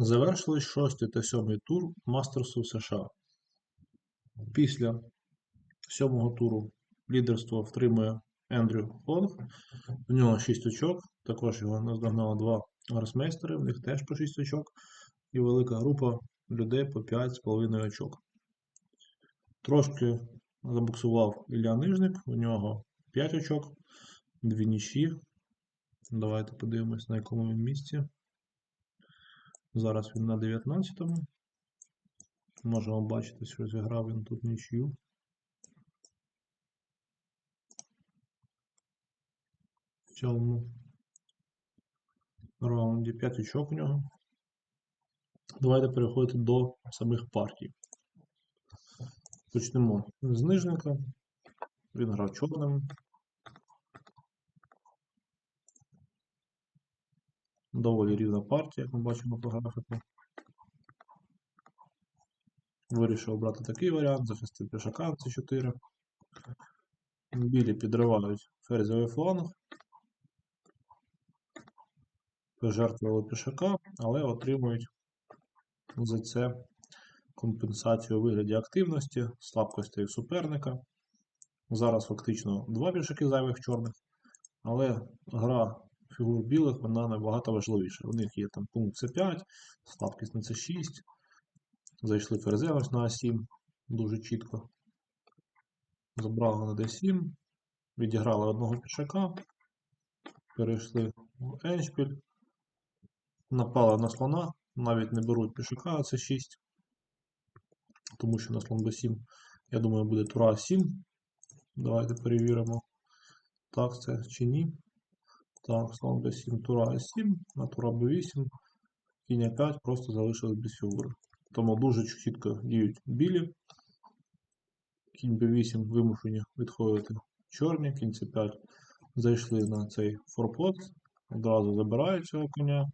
Завершились шостий та сьомий тур Мастерсу США. Після сьомого туру лідерство втримує Ендрю Лонг. У нього 6 очок. Також його наздогнало два гросмейстери, в них теж по 6 очок. І велика група людей по 5,5 очок. Трошки забуксував Ілля Нижник, у нього 5 очок, дві нічі. Давайте подивимось, на якому він місці. Зараз він на 19-му. Можемо бачити, що зіграв він тут нічию. В цьому раунді 5 очок у нього. Давайте переходити до самих партій. Почнемо з нижника. Він грав чорним. Доволі рівна партія, як ми бачимо по графіку. Вирішив обрати такий варіант, захистив пішака c 4 Білі підривають ферзовий фланг. Пожертвували пішака, але отримують за це компенсацію у вигляді активності, слабкостей суперника. Зараз фактично два пішаки зайвих чорних, але гра фігур білих вона набагато важливіша. У них є там пункт С5, слабкість на С6. Зайшли ферзем ось на А7 дуже чітко. Забрали на D7, відіграли одного пішака, перейшли в Еншпіль, напали на слона, навіть не беруть пішака, а це 6. Тому що на слон b7, я думаю, буде тура 7. Давайте перевіримо, так це чи ні. Так, слон b7, тура a7, на тура b8, кінь a5 просто залишились без фігури. Тому дуже чітко діють білі. Кінь b8 вимушені відходити чорні, кінь c5 зайшли на цей форпост, одразу забирають цього коня.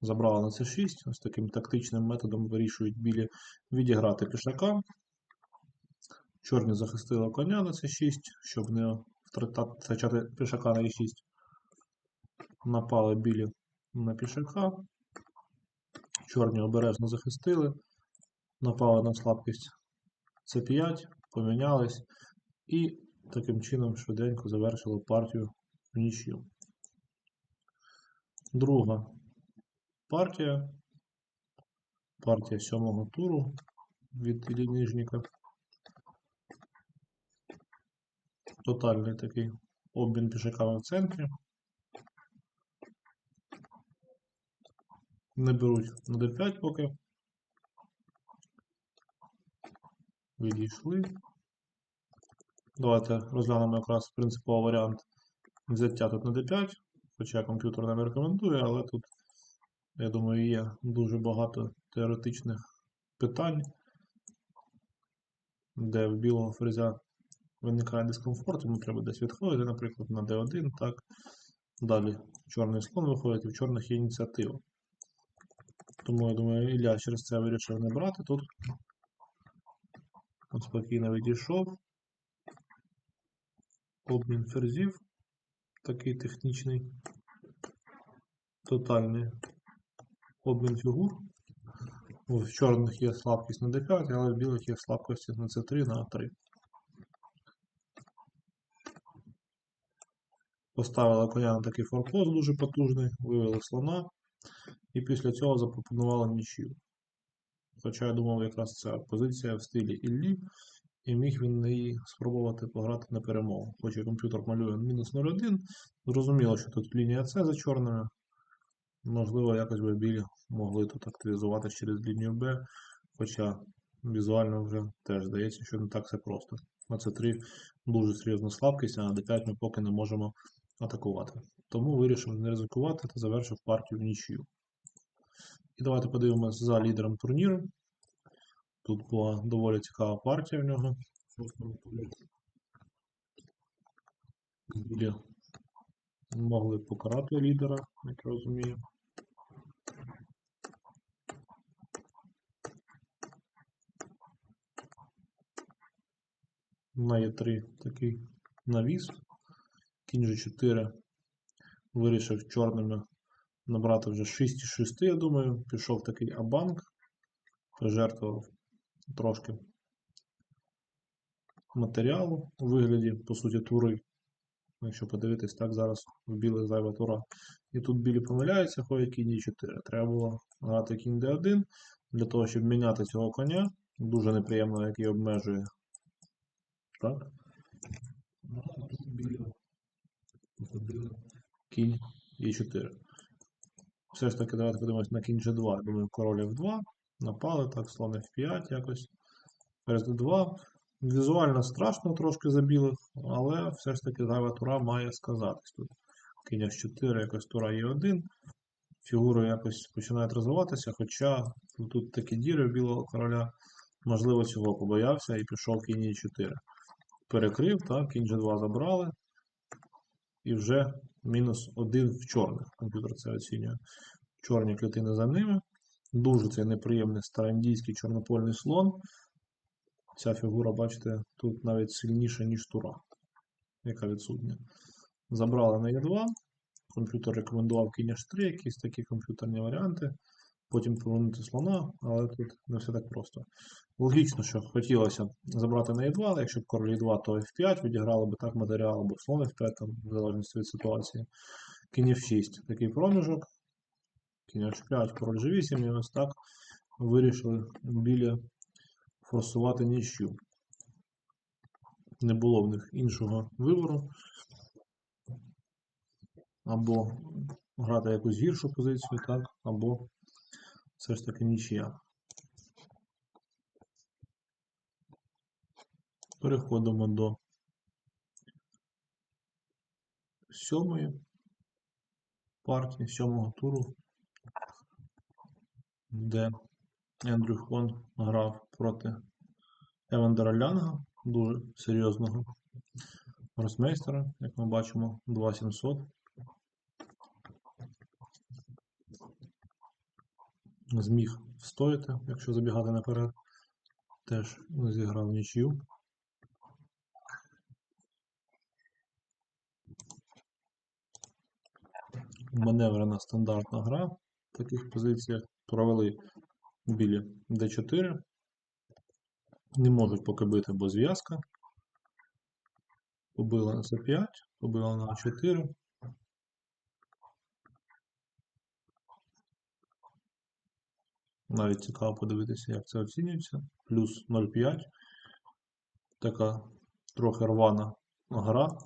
Забрали на c6, ось таким тактичним методом вирішують білі відіграти пішака. Чорні захистили коня на c6, щоб не втрачати пішака на e6. Напали білі на пішака. Чорні обережно захистили, напали на слабкість С5, помінялись і таким чином швиденько завершили партію в нічю. Друга партія. Партія сьомого туру від Нижніка. Тотальний такий обмін пішаками в центрі. Не беруть на d5 поки. Відійшли. Давайте розглянемо якраз принциповий варіант взяття тут на d5, хоча комп'ютер не рекомендує, але тут, я думаю, є дуже багато теоретичних питань, де в білого фрезя виникає дискомфорт, йому треба десь відходити, наприклад, на d1, так. Далі чорний слон виходить, і в чорних є ініціатива. Тому, я думаю, Ілля через це вирішив не брати тут. От спокійно відійшов. Обмін ферзів. Такий технічний, тотальний обмін фігур. В чорних є слабкість на d5, але в білих є слабкості на c3 на a3. Поставили коня на такий форпост дуже потужний, вивели слона. І після цього запропонували нічию. Хоча я думав, якраз ця позиція в стилі Іллі, і міг він неї спробувати пограти на перемогу. Хоча комп'ютер малює мінус 0,1. Зрозуміло, що тут лінія С за чорною. Можливо, якось би білі могли тут активізувати через лінію Б. Хоча візуально вже теж здається, що не так все просто. На С3 дуже серйозна слабкість, а на d5 ми поки не можемо атакувати. Тому вирішив не ризикувати та завершив партію в нічию. І давайте подивимося за лідером турніру. Тут була доволі цікава партія в нього. Білі могли покарати лідера, як я розумію. На Е3 такий навіс. Кінь G4 вирішив чорними набрати вже 6 із 6, я думаю. Пішов такий абанк, пожертвував трошки матеріалу у вигляді, по суті, тури. Якщо подивитись, так зараз в білих зайва тура. І тут білі помиляються, ходять кінь e 4. Треба було грати кінь d1 для того, щоб міняти цього коня. Дуже неприємно, який обмежує. Так. Кінь e4. Все ж таки, давайте подивимось на кінь g2. Я думаю, король f2. Напали, так, слон f5 якось. Ферзь d2. Візуально страшно трошки за білих, але все ж таки зайва тура має сказатись тут. Кінь h4, якось тура e1. Фігури якось починають розвиватися, хоча тут такі діри в білого короля, можливо, цього побоявся і пішов кінь e4. Перекрив, так, кінь g2 забрали. І вже мінус один в чорних. Комп'ютер це оцінює. Чорні клітини за ними. Дуже цей неприємний староіндійський чорнопольний слон. Ця фігура, бачите, тут навіть сильніша, ніж тура, яка відсутня. Забрали на Е2. Комп'ютер рекомендував кінь H3, якісь такі комп'ютерні варіанти. Потім повернути слона, але тут не все так просто. Логічно, що хотілося забрати на Е2, але якщо б король Е2, то F5 відіграли б так матеріал, або слон F5, там, в залежності від ситуації. Кінь F6 такий проміжок. Кінь H5, король G8, і ось так вирішили білі форсувати нічю. Не було в них іншого вибору. Або грати якусь гіршу позицію, так, або все ж таки нічия. Переходимо до сьомої партії, сьомого туру, де Ендрю Хон грав проти Евандера Лянга, дуже серйозного гросмейстера, як ми бачимо, 2700. Зміг встояти, якщо забігати наперед. Теж зіграв нічию. Маневрена стандартна гра в таких позиціях. Провели білі d4. Не можуть поки бити, бо зв'язка. Побила на c5, побила на a4. Навіть цікаво подивитися, як це оцінюється. Плюс 0,5. Така трохи рвана гра.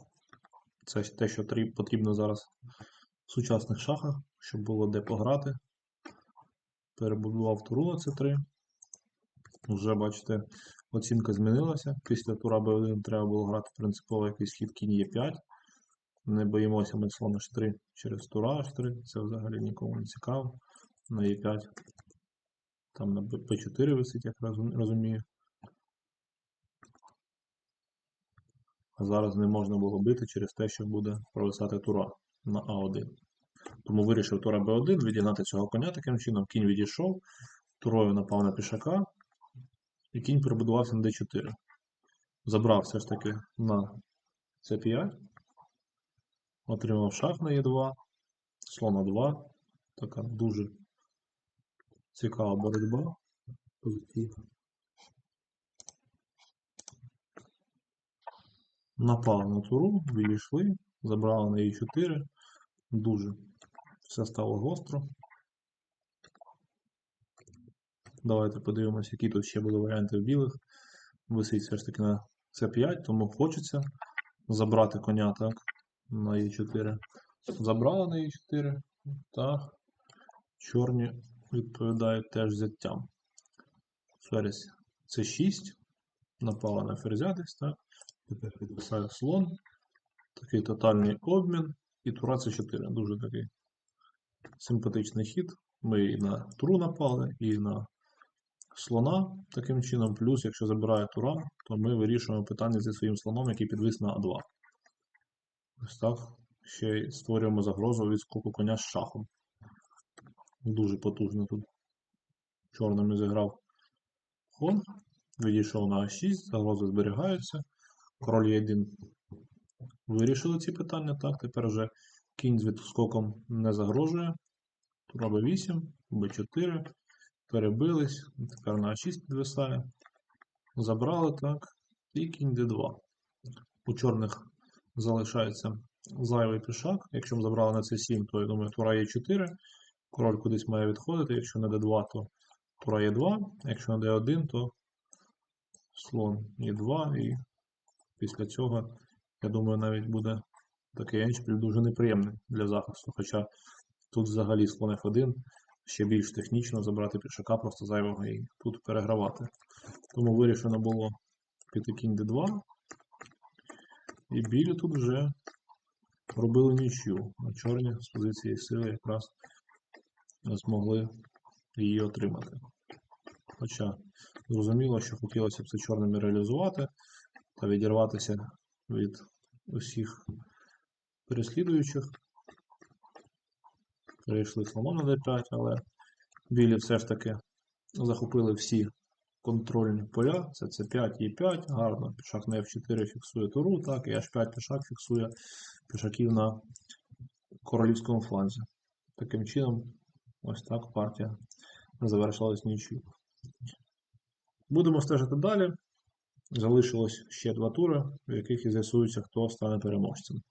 Це те, що потрібно зараз в сучасних шахах, щоб було де пограти. Перебудував туру на c3. Вже, бачите, оцінка змінилася. Після тура b1 треба було грати принципово якийсь хід кінь e5. Не боїмося ми слон h3 через тура h3. Це взагалі нікому не цікаво. На e5. Там на b4 висить, як розумію. А зараз не можна було бити через те, що буде провисати тура на А1. Тому вирішив тура Б1 відігнати цього коня таким чином. Кінь відійшов, турою напав на пішака, і кінь перебудувався на d4. Забрав все ж таки на c5, отримав шах на e2, слон на 2. Така дуже цікава боротьба. Напав на туру, відійшли, забрали на e4. Дуже все стало гостро. Давайте подивимося, які тут ще були варіанти в білих. Висить все ж таки на c5, тому хочеться забрати коня так, на e4. Забрали на e4. Так. Чорні відповідають теж взяттям. Ферзь c6. Напала на ферзя десь, так. Тепер підвисає слон. Такий тотальний обмін. І тура c4. Дуже такий симпатичний хід. Ми і на туру напали, і на слона таким чином. Плюс, якщо забирає тура, то ми вирішуємо питання зі своїм слоном, який підвис на А2. Ось так. Ще й створюємо загрозу від скоку коня з шахом. Дуже потужно тут. Чорним зіграв хон. Відійшов на А6, загрози зберігаються. Король Е1 вирішили ці питання. Так, тепер вже кінь з відскоком не загрожує. Тура b8, b4, перебились, тепер на А6 підвисає. Забрали так, і кінь d2. У чорних залишається зайвий пішак. Якщо б забрали на c7, то я думаю, тура Е4. Король кудись має відходити. Якщо на d2, то тура Е2. Якщо на d1, то слон Е2. І після цього, я думаю, навіть буде такий еншпіль дуже неприємний для захисту. Хоча тут взагалі слон F1 ще більш технічно забрати пішака просто зайвого і тут перегравати. Тому вирішено було піти кінь d2. І білі тут вже робили нічю. А чорні з позиції сили якраз змогли її отримати. Хоча зрозуміло, що хотілося б це чорними реалізувати та відірватися від усіх переслідуючих. Перейшли слоном на d5, але білі все ж таки захопили всі контрольні поля. Це c5 і 5 гарно. Пішак на f4 фіксує туру, так, і h5 пішак фіксує пішаків на королівському фланзі. Таким чином, ось так партія завершилась нічю. Будемо стежити далі. Залишилось ще два тури, в яких і з'ясується, хто стане переможцем.